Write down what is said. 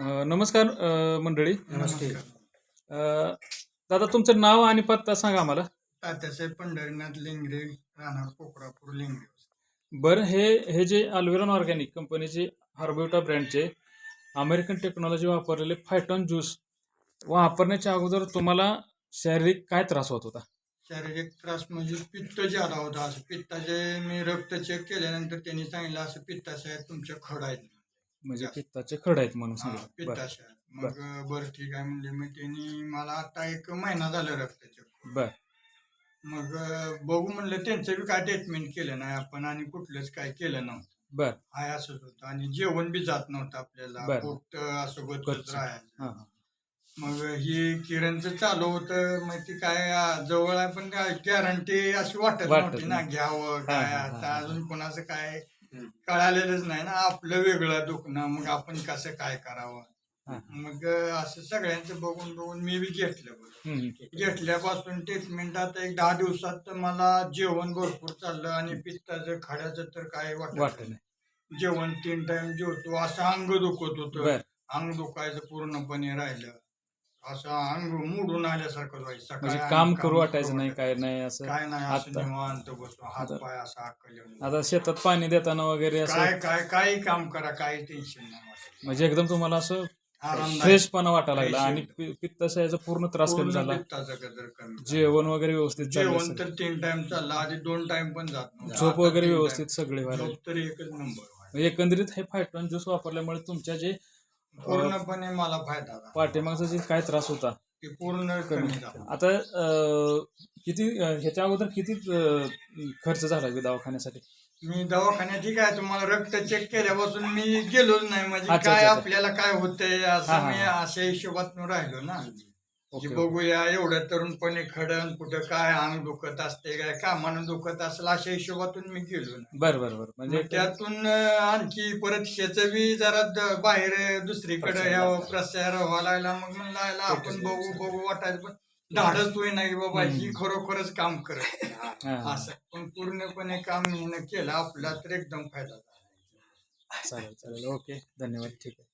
अ, नमस्कार अ, मंडळी. नमस्ते अ, दादा तुमचं नाव आणि पत्ता सांगा आम्हाला. तात्यासाहेब पंढरीनाथ लेंगरे राहणार कोकरापूर लेंगरे बरं हे हे जे अल्विरॉन ऑर्गॅनिक कंपनीचे हार्बोटा ब्रँडचे अमेरिकन टेक्नॉलॉजी वापरलेले फायटॉन ज्यूस वापरण्याच्या अगोदर तुम्हाला शारीरिक काय त्रास होत होता? शारीरिक त्रास म्हणजे पित्त ज्यादा होता. असं पित्ताचे मी रक्त चेक केल्यानंतर त्यांनी सांगितलं असं पित्ताशय तुमच्या खड आहेत. म्हणजे पित्ताचे खड आहेत म्हणून हा, सांगितलं. बरं पित्ताशय. मग बरं ठीक आहे. म्हणजे मग त्यांनी मला आता एक महिना झाला रक्त चेक बरं. मग अं, बघू म्हणलं त्यांचं बी काय ट्रीटमेंट केलं नाही आपण आणि कुठलंच काय केलं नव्हतं. बरं. हाय असंच होतं. आणि जेवण बी जात नव्हतं आपल्याला. बरं. पोट असं गच्च गच्च. राहायचं. हां हां. मग ही किरणचं चालू होतं. मग ती काय जवळ आहे पण गॅरंटी अशी वाटत वाटत नव्हती ना नाही. घ्यावं काय हा, हा, आता हा. अजून कोणाचं काय कळालेलंच नाही ना आपलं वेगळं दुखणं मग आपण कसं काय करावं? मग असं सगळ्यांचं बघून बघून मी बी घेतलं. हम्म. घेतल्यापासून ट्रीटमेंट आता एक दहा दिवसात तर मला जेवण भरपूर चाललं आणि पित्ताचं खाड्याचं तर काय वाटत वाटत नाही. जेवण तीन टाइम जेवतो असं अंग दुखत होतं. अंग दुखायचं पूर्णपणे राहिलं. असं अंग मोडून आल्यासारखं सकाळी म्हणजे काम करू वाटायचं नाही. काय नाही असं काय नाही असं आता- निवांत बसलो हात पाय असं येऊन. आता शेतात पाणी देताना वगैरे असं काय काय काही काम करा काही टेन्शन नाही वाटत. म्हणजे एकदम तुम्हाला असं आरामदायक. फ्रेशपणा वाटायला लागला आणि पि- पित्ताशयाचा पूर्ण त्रास कमी पूर्ण झाला पित्ताचं गजर कमी झालं. जेवण वगैरे व्यवस्थित जेवण. तर तीन टाइम चाललं आधी दोन टाइम पण जात नव्हतं. झोप आता वगैरे तीन व्यवस्थित time. सगळे व्हायला लागले. झोप तर एकच नंबर. म्हणजे एकंदरीत हे फायटॉन ज्यूस वापरल्यामुळे तुमच्या जे पूर्णपणे मला फायदा झाला. पाठीमागचा जे काय त्रास होता ते पूर्ण कमी झाला. आता अं, किती अं, ह्याच्या अगोदर किती अं, खर्च झाला की दवाखान्यासाठी? मी दवाखान्यात ठीक आहे तुम्हाला रक्त चेक केल्यापासून मी गेलोच नाही. म्हणजे अच्छा, काय अच्छा, अच्छा. आपल्याला काय होतंय हा, असं हा, मी हा. अशा हिशोबात राहिलो ना. की. बघूया एवढं तरुणपणे खडन कुठं काय अंग दुखत असते काय कामानं दुखत असेल अशा हिशोबातून मी गेलो ना बरं बरं बरं. म्हणजे त्यातून आणखी परत शेचं बी जरा द- बाहेर दुसरीकडे प्रसार या लागला. प्रसार व्हायला लागला. मग म्हणलं आयला आपण बघू बघू वाटायचं पण धाडच होई नाही बाबा. ही खरोखरच काम करत हा. असं. पण पूर्णपणे काम मी केलं आपला तर एकदम फायदा झाला. चालेल चालेल. ओके. धन्यवाद. ठीक आहे.